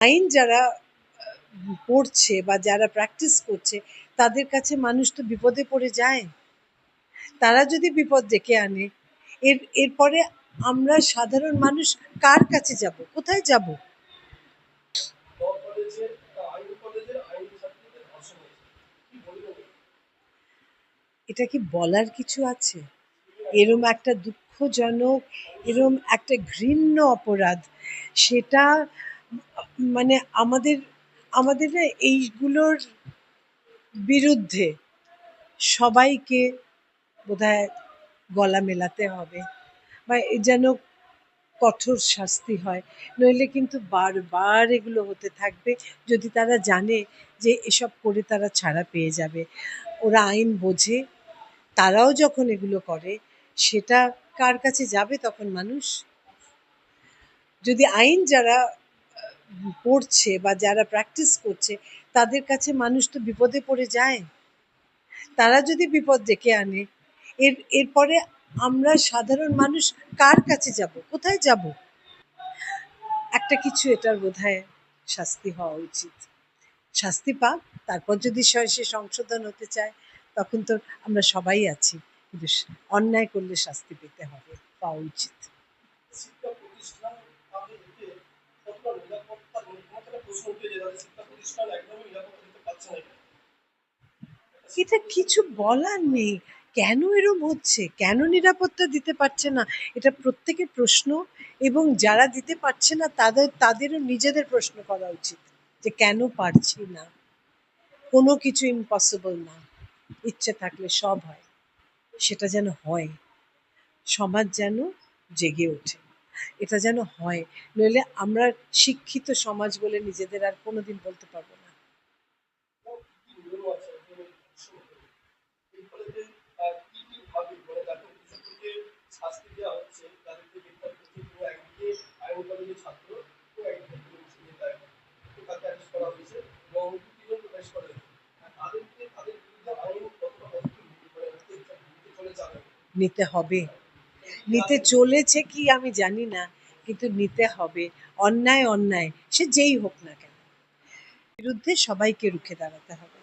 আইন যারা, পড়ছে বা যারা প্র্যাকটিস করছে, তাদের কাছে মানুষ তো বিপদে পড়ে যায়। তারা যদি বিপদ ডেকে আনে, এর, এরপরে আমরা সাধারণ মানুষ কার কাছে যাব? কোথায় যাব? এটা কি বলার কিছু আছে? এরম একটা দুঃখজনক, এরম একটা ঘৃণ্য অপরাধ, সেটা মানে আমাদের আমাদের না এইগুলোর বিরুদ্ধে সবাইকে বোধহয় গলা মেলাতে হবে বা যেন কঠোর শাস্তি হয়। নইলে কিন্তু বারবার এগুলো হতে থাকবে। যদি তারা জানে যে এসব করে তারা ছাড়া পেয়ে যাবে। ওরা আইন বোঝে, তারাও যখন এগুলো করে, সেটা কার কাছে যাবে তখন মানুষ? যদি আইন যারা পড়ছে বা যারা প্র্যাকটিস করছে, তাদের কাছে মানুষ তো বিপদে পড়ে যায়। তারা যদি বিপদ ডেকে আনে, এর, এরপরে আমরা সাধারণ মানুষ কার কাছে যাব? কোথায় যাব? একটা কিছু এটার বোধহয় শাস্তি হওয়া উচিত। শাস্তি পাক, তারপর যদি সে সংশোধন হতে চায়, তখন তো আমরা সবাই আছি। অন্যায় করলে শাস্তি পেতে হবে, পাওয়া উচিত শিক্ষা প্রতিষ্ঠান তাদের দিকে কতটা নিরাপত্তা মানে কতটা প্রশ্ন উঠে যে তাদের শিক্ষা এটা কিছু বলার নেই। কেন এরম হচ্ছে? কেন নিরাপত্তা দিতে পারছে না? এটা প্রত্যেকের প্রশ্ন এবং যারা দিতে পারছে না, তাদের, তাদেরও নিজেদের প্রশ্ন করা উচিত যে কেন পারছি না? কোনো কিছু ইম্পসিবল না। ইচ্ছে থাকলে সব হয়। সেটা যেন হয়। সমাজ যেন জেগে ওঠে। এটা যেন হয়। নইলে আমরা শিক্ষিত সমাজ বলে নিজেদের আর কোনোদিন বলতে পারব না। নিতে হবে। নিতে চলেছে কি আমি জানি না, কিন্তু নিতে হবে। অন্যায় অন্যায়, সে যেই হোক না কেন। বিরুদ্ধে সবাইকে রুখে দাঁড়াতে হবে।